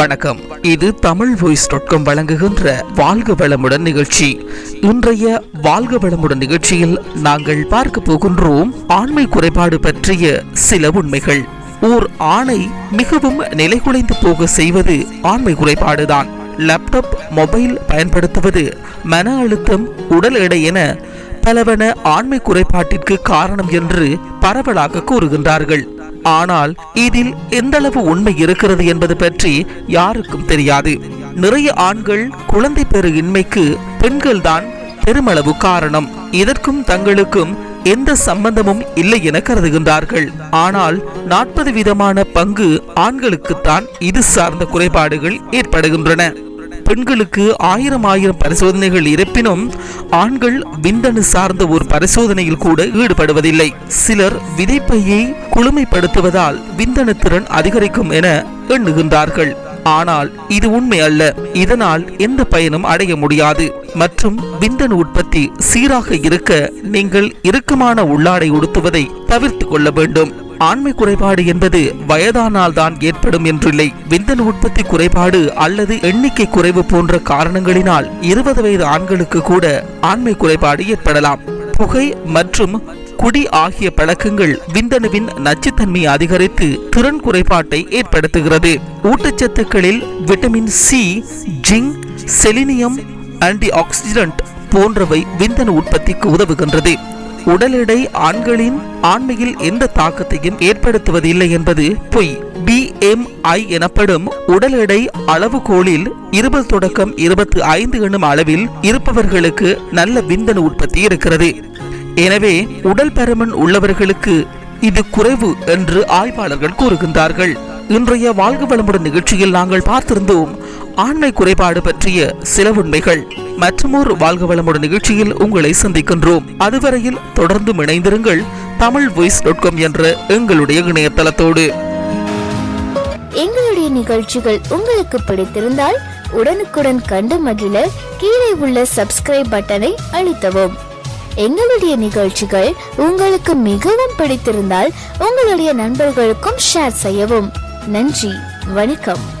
வணக்கம். இது Tamil voice dot com வழங்குகின்ற வாழ்க வளமுடன் நிகழ்ச்சி. இன்றைய வாழ்க வளமுடன் நிகழ்ச்சியில் நாங்கள் பார்க்க போகின்றோம் ஆண்மை குறைபாடு பற்றிய சில உண்மைகள். ஓர் ஆணை மிகவும் நிலைகுலைந்து போக செய்வது ஆண்மை குறைபாடுதான் லேப்டாப் மொபைல் பயன்படுத்துவது மன அழுத்தம் உடல் எடை என பலவன ஆண்மை குறைபாட்டிற்கு காரணம் என்று பரவலாக கூறுகின்றார்கள். ஆனால் இதில் எந்தளவு உண்மை இருக்கிறது என்பது பற்றி யாருக்கும் தெரியாது. நிறைய ஆண்கள் குழந்தை பெறு இன்மைக்கு பெண்கள்தான் பெருமளவு காரணம். இதற்கும் தங்களுக்கும் எந்த சம்பந்தமும் இல்லை என கருதுகின்றார்கள். ஆனால் நாற்பது விதமான பங்கு ஆண்களுக்குத்தான் இது சார்ந்த குறைபாடுகள் ஏற்படுகின்றன. பெண்களுக்கு ஆயிரம் ஆயிரம் பரிசோதனைகள் இருப்பினும் ஆண்கள் விந்தணு சார்ந்த ஒரு பரிசோதனையில் கூட ஈடுபடுவதில்லை. சிலர் விதைப்பையை குளுமைப்படுத்துவதால் விந்தணு திறன் அதிகரிக்கும் என எண்ணுகின்றார்கள். ஆனால் இது உண்மை அல்ல. இதனால் எந்த பயனும் அடைய முடியாது. மற்றும் விந்தணு உற்பத்தி சீராக இருக்க நீங்கள் இறுக்கமான உள்ளாடை உடுத்துவதை தவிர்த்து கொள்ள வேண்டும். ஆண்மை குறைபாடு என்பது வயதானால் தான் ஏற்படும் என்றில்லை. விந்தணு உற்பத்தி குறைபாடு அல்லது எண்ணிக்கை குறைவு போன்ற காரணங்களினால் இருபது வயது ஆண்களுக்கு கூட ஆண்மை குறைபாடு ஏற்படலாம். புகை மற்றும் குடி ஆகிய பழக்கங்கள் விந்தணுவின் நச்சுத்தன்மையை அதிகரித்து திறன் குறைபாட்டை ஏற்படுத்துகிறது. ஊட்டச்சத்துக்களில் vitamin C zinc selenium antioxidant போன்றவை விந்தணு உற்பத்திக்கு உதவுகின்றது. உடல் எடை ஆண்களின் ஆண்மையில் எந்த தாக்கத்தையும் ஏற்படுத்துவதில்லை என்பது பொய். பிஎம்ஐ எனப்படும் உடல் எடை அளவுகோலில் இருபது தொடக்கம் இருபத்தி ஐந்து எனும் அளவில் இருப்பவர்களுக்கு நல்ல விந்தணு உற்பத்தி இருக்கிறது. எனவே உடல் பருமன் உள்ளவர்களுக்கு இது குறைவு என்று ஆய்வாளர்கள் கூறுகின்றார்கள். இன்றைய வாழ்க வளமுடன் நிகழ்ச்சியில் நாங்கள் பார்த்திருந்தோம் ஆண்மை குறைபாடு பற்றிய சில உண்மைகள். மற்றமோர் வாழ்க வளமுடன் நிகழ்ச்சியில் உங்களை சந்திக்கின்றோம். அதுவரையில் தொடர்ந்து இணைந்திருங்கள் தமிழ் வாய்ஸ் டாட் காம் என்ற எங்களுடைய இணையதளத்தோடு. எங்களுடைய நிகழ்ச்சிகள் உங்களுக்கு பிடித்திருந்தால் உடனுக்குடன் கண்டு மகிழ கீழே உள்ள சப்ஸ்கிரைப் பட்டனை அழுத்தவும். எங்களுடைய நிகழ்ச்சிகள் உங்களுக்கு மிகவும் பிடித்திருந்தால் உங்களுடைய நண்பர்களுக்கும் ஷேர் செய்யவும். நன்றி வணக்கம்.